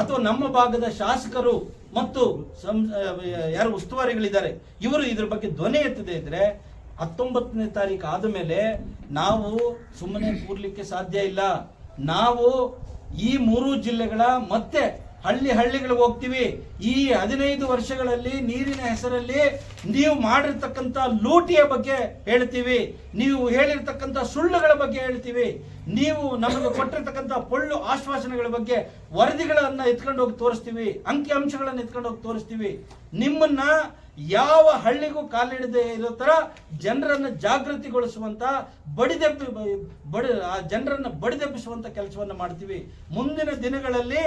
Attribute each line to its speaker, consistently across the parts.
Speaker 1: ಅಥವಾ ನಮ್ಮ ಭಾಗದ ಶಾಸಕರು ಮತ್ತು ಯಾರು ಉಸ್ತುವಾರಿಗಳಿದ್ದಾರೆ, ಇವರು ಇದ್ರ ಬಗ್ಗೆ ಧ್ವನಿ ಎತ್ತದೆ ಇದ್ರೆ ಹತ್ತೊಂಬತ್ತನೇ ತಾರೀಕು ಆದ ಮೇಲೆ ನಾವು ಸುಮ್ಮನೆ ಕೂರ್ಲಿಕ್ಕೆ ಸಾಧ್ಯ ಇಲ್ಲ. ನಾವು ಈ ಮೂರು ಜಿಲ್ಲೆಗಳ ಮತ್ತೆ ಹಳ್ಳಿ ಹಳ್ಳಿಗಳಿಗೆ ಹೋಗ್ತೀವಿ. ಈ ಹದಿನೈದು ವರ್ಷಗಳಲ್ಲಿ ನೀರಿನ ಹೆಸರಲ್ಲಿ ನೀವು ಮಾಡಿರ್ತಕ್ಕಂಥ ಲೂಟಿಯ ಬಗ್ಗೆ ಹೇಳ್ತೀವಿ. ನೀವು ಹೇಳಿರ್ತಕ್ಕಂಥ ಸುಳ್ಳುಗಳ ಬಗ್ಗೆ ಹೇಳ್ತೀವಿ. ನೀವು ನಮಗೆ ಕೊಟ್ಟಿರ್ತಕ್ಕಂಥ ಪೊಳ್ಳು ಆಶ್ವಾಸನೆಗಳ ಬಗ್ಗೆ ವರದಿಗಳನ್ನು ಎತ್ಕೊಂಡು ಹೋಗಿ ತೋರಿಸ್ತೀವಿ, ಅಂಕಿ ಅಂಶಗಳನ್ನು ಎತ್ಕೊಂಡು ಹೋಗಿ ತೋರಿಸ್ತೀವಿ. ನಿಮ್ಮನ್ನ ಯಾವ ಹಳ್ಳಿಗೂ ಕಾಲಿಡದೆ ಇರೋ ತರ ಜನರನ್ನು ಜಾಗೃತಿಗೊಳಿಸುವಂತ ಬಡಿದೆಬ್ಬ ಬಡ, ಆ ಜನರನ್ನು ಬಡಿದೆಬ್ಬಿಸುವಂಥ ಕೆಲಸವನ್ನು ಮಾಡ್ತೀವಿ. ಮುಂದಿನ ದಿನಗಳಲ್ಲಿ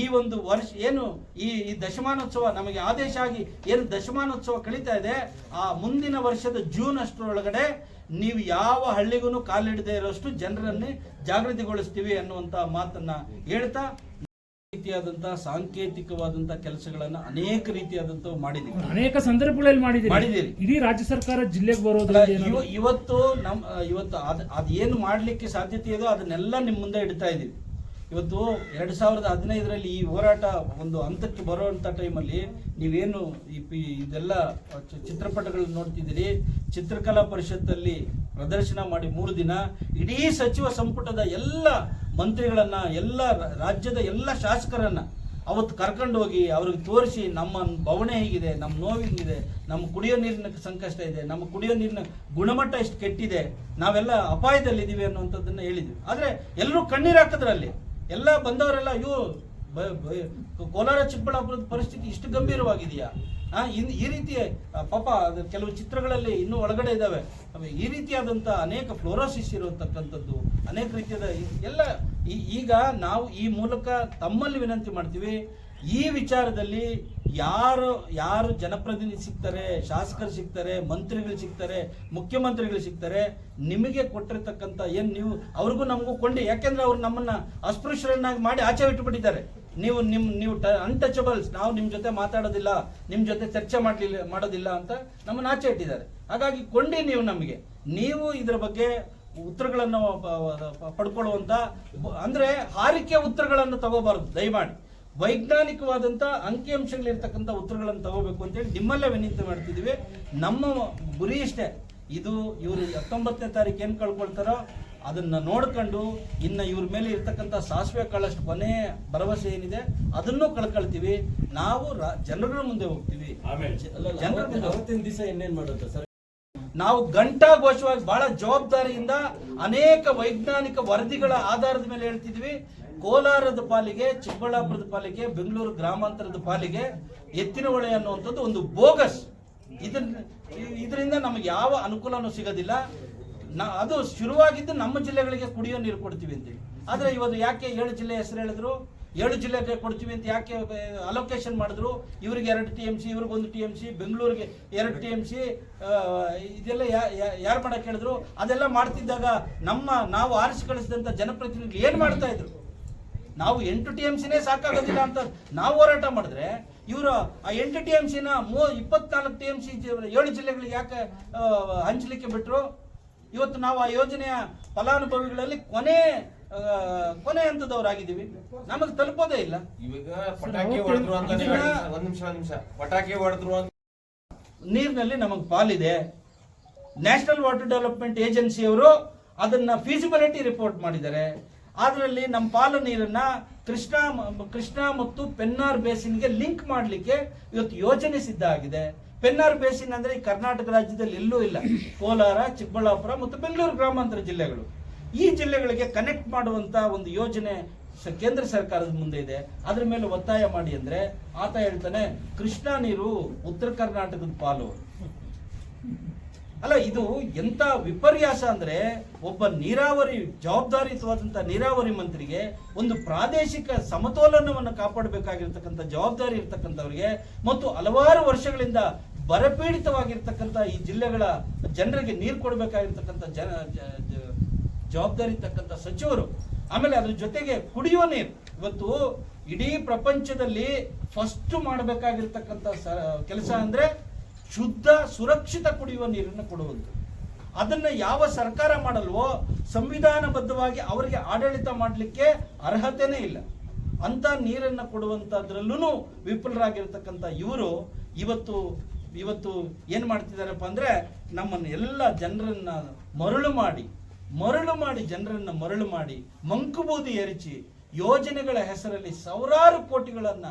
Speaker 1: ಈ ಒಂದು ವರ್ಷ, ಏನು ಈ ಈ ದಶಮಾನೋತ್ಸವ, ನಮಗೆ ಆದೇಶ ಆಗಿ ಏನು ದಶಮಾನೋತ್ಸವ ಕಳೀತಾ ಇದೆ, ಆ ಮುಂದಿನ ವರ್ಷದ ಜೂನ್ ಅಷ್ಟರೊಳಗಡೆ ನೀವು ಯಾವ ಹಳ್ಳಿಗೂ ಕಾಲಿಡದೇ ಇರೋಷ್ಟು ಜನರನ್ನೇ ಜಾಗೃತಿಗೊಳಿಸ್ತೀವಿ ಅನ್ನುವಂತ ಮಾತನ್ನ ಹೇಳ್ತಾ ರೀತಿಯಾದಂತಹ ಸಾಂಕೇತಿಕವಾದಂತಹ ಕೆಲಸಗಳನ್ನ ಅನೇಕ ರೀತಿಯಾದಂತಹ ಮಾಡಿದ್ದೀವಿ.
Speaker 2: ಅನೇಕ ಸಂದರ್ಭಗಳಲ್ಲಿ ಮಾಡಿದ್ದೀರಿ. ಇಡೀ ರಾಜ್ಯ ಸರ್ಕಾರ ಜಿಲ್ಲೆಗೆ ಏನಾದ್ರು-
Speaker 1: ಇವತ್ತು ನಮ್ ಇವತ್ತು ಅದ್ ಅದೇನು ಮಾಡ್ಲಿಕ್ಕೆ ಸಾಧ್ಯತೆ ಇದೋ ಅದನ್ನೆಲ್ಲ ನಿಮ್ಮ ಮುಂದೆ ಇಡ್ತಾ ಇದೀವಿ. ಇವತ್ತು ಎರಡು ಸಾವಿರದ ಹದಿನೈದರಲ್ಲಿ ಈ ಹೋರಾಟ ಒಂದು ಹಂತಕ್ಕೆ ಬರುವಂತ ಟೈಮಲ್ಲಿ ನೀವೇನು ಈ ಪಿ- ಇದೆಲ್ಲ ಚಿತ್ರಪಟಗಳನ್ನ ನೋಡ್ತಿದ್ದೀರಿ? ಚಿತ್ರಕಲಾ ಪರಿಷತ್ತಲ್ಲಿ ಪ್ರದರ್ಶನ ಮಾಡಿ ಮೂರು ದಿನ ಇಡೀ ಸಚಿವ ಸಂಪುಟದ ಎಲ್ಲ ಮಂತ್ರಿಗಳನ್ನು, ಎಲ್ಲ ರಾಜ್ಯದ ಎಲ್ಲ ಶಾಸಕರನ್ನ ಅವತ್ತು ಕರ್ಕೊಂಡು ಹೋಗಿ ಅವ್ರಿಗೆ ತೋರಿಸಿ ನಮ್ಮ ಬವಣೆ ಹೇಗಿದೆ, ನಮ್ಮ ನೋವು ಹಿಂಗಿದೆ, ನಮ್ಮ ಕುಡಿಯೋ ನೀರಿನ ಸಂಕಷ್ಟ ಇದೆ, ನಮ್ಮ ಕುಡಿಯೋ ನೀರಿನ ಗುಣಮಟ್ಟ ಎಷ್ಟು ಕೆಟ್ಟಿದೆ, ನಾವೆಲ್ಲ ಅಪಾಯದಲ್ಲಿದ್ದೀವಿ ಅನ್ನುವಂಥದ್ದನ್ನು ಹೇಳಿದ್ವಿ. ಆದರೆ ಎಲ್ಲರೂ ಕಣ್ಣೀರು ಹಾಕಿದ್ರಲ್ಲಿ ಎಲ್ಲ ಬಂದವರೆಲ್ಲ, ಅಯ್ಯೋ ಕೋಲಾರ, ಚಿಕ್ಕಬಳ್ಳಾಪುರದ ಪರಿಸ್ಥಿತಿ ಇಷ್ಟು ಗಂಭೀರವಾಗಿದೆಯಾ? ಈ ರೀತಿ ಪಾಪ ಕೆಲವು ಚಿತ್ರಗಳಲ್ಲಿ ಇನ್ನೂ ಒಳಗಡೆ ಇದ್ದಾವೆ ಈ ರೀತಿಯಾದಂಥ ಅನೇಕ ಫ್ಲೋರೋಸಿಸ್ ಇರತಕ್ಕಂಥದ್ದು ಅನೇಕ ರೀತಿಯಾದ, ಎಲ್ಲ ಈಗ ನಾವು ಈ ಮೂಲಕ ತಮ್ಮಲ್ಲಿ ವಿನಂತಿ ಮಾಡ್ತೀವಿ. ಈ ವಿಚಾರದಲ್ಲಿ ಯಾರು ಯಾರು ಜನಪ್ರತಿನಿಧಿ ಸಿಗ್ತಾರೆ, ಶಾಸಕರು ಸಿಗ್ತಾರೆ, ಮಂತ್ರಿಗಳು ಸಿಗ್ತಾರೆ, ಮುಖ್ಯಮಂತ್ರಿಗಳು ಸಿಗ್ತಾರೆ, ನಿಮಗೆ ಕೊಟ್ಟಿರ್ತಕ್ಕಂಥ ಏನು ನೀವು, ಅವ್ರಿಗೂ ನಮಗೂ ಕೊಂಡಿ. ಯಾಕೆಂದ್ರೆ ಅವ್ರು ನಮ್ಮನ್ನ ಅಸ್ಪೃಶ್ಯರನ್ನಾಗಿ ಮಾಡಿ ಆಚೆ ಇಟ್ಟುಬಿಟ್ಟಿದ್ದಾರೆ ನೀವು ನಿಮ್ಮ ನೀವು ಅನ್ಟಚಬಲ್ಸ್ ನಾವು ನಿಮ್ಮ ಜೊತೆ ಮಾತಾಡೋದಿಲ್ಲ ನಿಮ್ಮ ಜೊತೆ ಚರ್ಚೆ ಮಾಡ್ಲಿಲ್ಲ, ಮಾಡೋದಿಲ್ಲ ಅಂತ ನಮ್ಮನ್ನ ಆಚೆ ಇಟ್ಟಿದ್ದಾರೆ. ಹಾಗಾಗಿ ಕೊಂಡಿ ನೀವು ನಮಗೆ. ನೀವು ಇದರ ಬಗ್ಗೆ ಉತ್ತರಗಳನ್ನು ಪಡ್ಕೊಳ್ಳುವಂಥ ಅಂದ್ರೆ ಹಾರಿಕೆ ಉತ್ತರಗಳನ್ನು ತಗೋಬಾರ್ದು, ದಯಮಾಡಿ. ವೈಜ್ಞಾನಿಕವಾದಂಥ ಅಂಕಿಅಂಶಗಳಿರ್ತಕ್ಕಂಥ ಉತ್ತರಗಳನ್ನು ತಗೋಬೇಕು ಅಂತೇಳಿ ನಿಮ್ಮಲ್ಲೇ ವಿನಂತಿ ಮಾಡ್ತಿದ್ದೀವಿ. ನಮ್ಮ ಗುರಿ ಇಷ್ಟೇ. ಇದು ಇವರು ಹತ್ತೊಂಬತ್ತನೇ ತಾರೀಕು ಏನು ಕಳ್ಕೊಳ್ತಾರೋ ಅದನ್ನ ನೋಡ್ಕೊಂಡು ಇನ್ನ ಇವ್ರ ಮೇಲೆ ಇರ್ತಕ್ಕಂಥ ಸಾಸಿವೆ ಕಾಳಷ್ಟು ಕೊನೆ ಭರವಸೆ ಏನಿದೆ ಅದನ್ನು ಕಳ್ಕೊಳ್ತೀವಿ. ನಾವು ರಾ- ಜನಗಳ ಮುಂದೆ ಹೋಗ್ತೀವಿ. ಜನರ ಮುಂದೆ.
Speaker 3: ಅವತ್ತಿನ ದಿವಸ ಇನ್ನೇನು ಮಾಡುತ್ತೆ ಸರ್?
Speaker 1: ನಾವು ಘಂಟಾಘೋಷವಾಗಿ ಬಹಳ ಜವಾಬ್ದಾರಿಯಿಂದ ಅನೇಕ ವೈಜ್ಞಾನಿಕ ವರದಿಗಳ ಆಧಾರದ ಮೇಲೆ ಹೇಳ್ತಿದ್ವಿ. ಕೋಲಾರದ ಪಾಲಿಗೆ, ಚಿಕ್ಕಬಳ್ಳಾಪುರದ ಪಾಲಿಗೆ, ಬೆಂಗಳೂರು ಗ್ರಾಮಾಂತರದ ಪಾಲಿಗೆ ಎತ್ತಿನ ಹೊಳೆ ಅನ್ನುವಂಥದ್ದು ಒಂದು ಬೋಗಸ್. ಇದನ್ನ ಇದರಿಂದ ನಮಗೆ ಯಾವ ಅನುಕೂಲನೂ ಸಿಗೋದಿಲ್ಲ. ನಾ, ಅದು ಶುರುವಾಗಿದ್ದು ನಮ್ಮ ಜಿಲ್ಲೆಗಳಿಗೆ ಕುಡಿಯೋ ನೀರು ಕೊಡ್ತೀವಿ ಅಂತೇಳಿ. ಆದರೆ ಇವತ್ತು ಯಾಕೆ ಏಳು ಜಿಲ್ಲೆ ಹೆಸರು ಹೇಳಿದ್ರು? ಏಳು ಜಿಲ್ಲೆಗೆ ಕೊಡ್ತೀವಿ ಅಂತ ಯಾಕೆ ಅಲೋಕೇಶನ್ ಮಾಡಿದ್ರು? ಇವ್ರಿಗೆ ಎರಡು ಟಿ ಎಂ ಸಿ ಇವ್ರಿಗೆ ಒಂದು ಟಿ ಎಂ ಸಿ ಬೆಂಗಳೂರಿಗೆ ಎರಡು ಟಿ ಎಂ ಸಿ ಇದೆಲ್ಲ ಯಾರು ಮಾಡಕ್ಕೆ ಹೇಳಿದ್ರು? ಅದೆಲ್ಲ ಮಾಡ್ತಿದ್ದಾಗ ನಮ್ಮ, ನಾವು ಆರಿಸಿ ಕಳಿಸಿದಂಥ ಜನಪ್ರತಿನಿಧಿ ಏನು ಮಾಡ್ತಾ ಇದ್ರು? ನಾವು ಎಂಟು ಟಿ ಎಂ ಸಿನೇ ಸಾಕಾಗೋದಿಲ್ಲ ಅಂತ ನಾವು ಹೋರಾಟ ಮಾಡಿದ್ರೆ ಇವರು ಆ ಎಂಟು ಟಿ ಎಂ ಸಿನ ಮೂ, ಇಪ್ಪತ್ನಾಲ್ಕು ಟಿ ಎಂ ಸಿ ಏಳು ಜಿಲ್ಲೆಗಳಿಗೆ ಯಾಕೆ ಹಂಚಲಿಕ್ಕೆ ಬಿಟ್ಟರು ಇವತ್ತು ನಾವು ಆ ಯೋಜನೆಯ ಫಲಾನುಭವಿಗಳಲ್ಲಿ ಕೊನೆ ಕೊನೆ ಹಂತದವರಾಗಿದ್ದೀವಿ ನಮಗೆ ತಲುಪೋದೇ ಇಲ್ಲ.
Speaker 3: ಇವಾಗ ಪಟಾಕಿ ಹೊಡೆದ್ರು ಅಂತ ಹೇಳಿ- ಒಂದ್ ನಿಮಿಷ ಒಂದ್ ನಿಮಿಷ. ಪಟಾಕಿ ಹೊಡೆದ್ರು ಅಂತ
Speaker 1: ನೀರಿನಲ್ಲಿ ನಮಗೆ ಪಾಲಿದೆ. ನ್ಯಾಷನಲ್ ವಾಟರ್ ಡೆವಲಪ್ಮೆಂಟ್ ಏಜೆನ್ಸಿಯವರು ಅದನ್ನ ಫೀಸಿಬಿಲಿಟಿ ರಿಪೋರ್ಟ್ ಮಾಡಿದ್ದಾರೆ. ಅದರಲ್ಲಿ ನಮ್ಮ ಪಾಲು ನೀರನ್ನ ಕೃಷ್ಣಾ ಕೃಷ್ಣಾ ಮತ್ತು ಪೆನ್ನಾರ್ ಬೇಸಿನ್ಗೆ ಲಿಂಕ್ ಮಾಡಲಿಕ್ಕೆ ಇವತ್ತು ಯೋಜನೆ ಸಿದ್ಧ ಆಗಿದೆ. ಪೆನ್ನಾರ್ ಬೇಸಿನ್ ಅಂದ್ರೆ ಈ ಕರ್ನಾಟಕ ರಾಜ್ಯದಲ್ಲಿ ಎಲ್ಲೂ ಇಲ್ಲ. ಕೋಲಾರ ಚಿಕ್ಕಬಳ್ಳಾಪುರ ಮತ್ತು ಬೆಂಗಳೂರು ಗ್ರಾಮಾಂತರ ಜಿಲ್ಲೆಗಳು. ಈ ಜಿಲ್ಲೆಗಳಿಗೆ ಕನೆಕ್ಟ್ ಮಾಡುವಂತ ಒಂದು ಯೋಜನೆ ಕೇಂದ್ರ ಸರ್ಕಾರದ ಮುಂದೆ ಇದೆ. ಅದ್ರ ಮೇಲೆ ಒತ್ತಾಯ ಮಾಡಿ ಅಂದ್ರೆ ಆತ ಹೇಳ್ತಾನೆ, ಕೃಷ್ಣಾ ನೀರು ಉತ್ತರ ಕರ್ನಾಟಕದ ಪಾಲು. ಅಲ್ಲ, ಇದು ಎಂತ ವಿಪರ್ಯಾಸ ಅಂದ್ರೆ ಒಬ್ಬ ನೀರಾವರಿ ಜವಾಬ್ದಾರಿಯುತವಾದಂಥ ನೀರಾವರಿ ಮಂತ್ರಿಗೆ ಒಂದು ಪ್ರಾದೇಶಿಕ ಸಮತೋಲನವನ್ನು ಕಾಪಾಡಬೇಕಾಗಿರ್ತಕ್ಕಂಥ ಜವಾಬ್ದಾರಿ ಇರ್ತಕ್ಕಂಥವ್ರಿಗೆ ಮತ್ತು ಹಲವಾರು ವರ್ಷಗಳಿಂದ ಬರಪೀಡಿತವಾಗಿರ್ತಕ್ಕಂಥ ಈ ಜಿಲ್ಲೆಗಳ ಜನರಿಗೆ ನೀರು ಕೊಡಬೇಕಾಗಿರ್ತಕ್ಕಂಥ ಜನ ಜವಾಬ್ದಾರಿ ಇರ್ತಕ್ಕಂಥ ಸಚಿವರು. ಆಮೇಲೆ ಅದ್ರ ಜೊತೆಗೆ ಕುಡಿಯುವ ನೀರು. ಇವತ್ತು ಇಡೀ ಪ್ರಪಂಚದಲ್ಲಿ ಫಸ್ಟ್ ಮಾಡಬೇಕಾಗಿರ್ತಕ್ಕಂಥ ಕೆಲಸ ಅಂದ್ರೆ ಶುದ್ಧ, ಸುರಕ್ಷಿತ ಕುಡಿಯುವ ನೀರನ್ನು ಕೊಡುವುದು ಅದನ್ನ ಯಾವ ಸರ್ಕಾರ ಮಾಡಲ್ವೋ, ಸಂವಿಧಾನಬದ್ಧವಾಗಿ ಅವರಿಗೆ ಆಡಳಿತ ಮಾಡಲಿಕ್ಕೆ ಅರ್ಹತೆನೇ ಇಲ್ಲ. ಅಂತ ನೀರನ್ನ ಕೊಡುವಂಥದ್ರಲ್ಲೂ ವಿಫಲರಾಗಿರ್ತಕ್ಕಂಥ ಇವರು ಇವತ್ತು ಇವತ್ತು ಏನು ಮಾಡ್ತಿದಾರಪ್ಪ ಅಂದ್ರೆ ನಮ್ಮನ್ನ ಎಲ್ಲ ಜನರನ್ನು ಮರಳು ಮಾಡಿ ಮರಳು ಮಾಡಿ, ಜನರನ್ನು ಮರಳು ಮಾಡಿ, ಮಂಕುಬೂದಿ ಎರಚಿ, ಯೋಜನೆಗಳ ಹೆಸರಲ್ಲಿ ಸಾವಿರಾರು ಕೋಟಿಗಳನ್ನು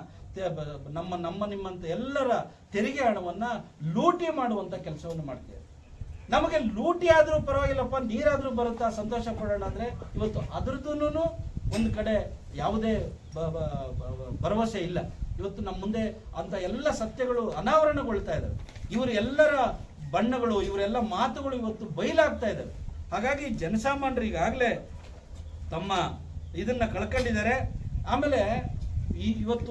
Speaker 1: ನಮ್ಮ ನಮ್ಮ, ನಿಮ್ಮಂತ ಎಲ್ಲರ ತೆರಿಗೆ ಹಣವನ್ನ ಲೂಟಿ ಮಾಡುವಂತ ಕೆಲಸವನ್ನು ಮಾಡ್ತೇವೆ. ನಮಗೆ ಲೂಟಿ ಆದರೂ ಪರವಾಗಿಲ್ಲಪ್ಪ, ನೀರಾದರೂ ಬರುತ್ತಾ, ಸಂತೋಷ ಪಡೋಣ ಅಂದ್ರೆ ಇವತ್ತು ಅದ್ರದ್ದು ಒಂದು ಕಡೆ ಯಾವುದೇ ಭರವಸೆ ಇಲ್ಲ. ಇವತ್ತು ನಮ್ಮ ಮುಂದೆ ಅಂತ ಎಲ್ಲ ಸತ್ಯಗಳು ಅನಾವರಣಗೊಳ್ತಾ ಇದ್ದಾವೆ ಇವರು ಎಲ್ಲರ ಬಣ್ಣಗಳು, ಇವರೆಲ್ಲ ಮಾತುಗಳು ಇವತ್ತು ಬಯಲಾಗ್ತಾ ಇದ್ದಾವೆ ಹಾಗಾಗಿ ಜನಸಾಮಾನ್ಯರು ಈಗಾಗಲೇ ತಮ್ಮ ಇದನ್ನು ಕಳ್ಕೊಂಡಿದ್ದಾರೆ. ಆಮೇಲೆ ಈ ಇವತ್ತು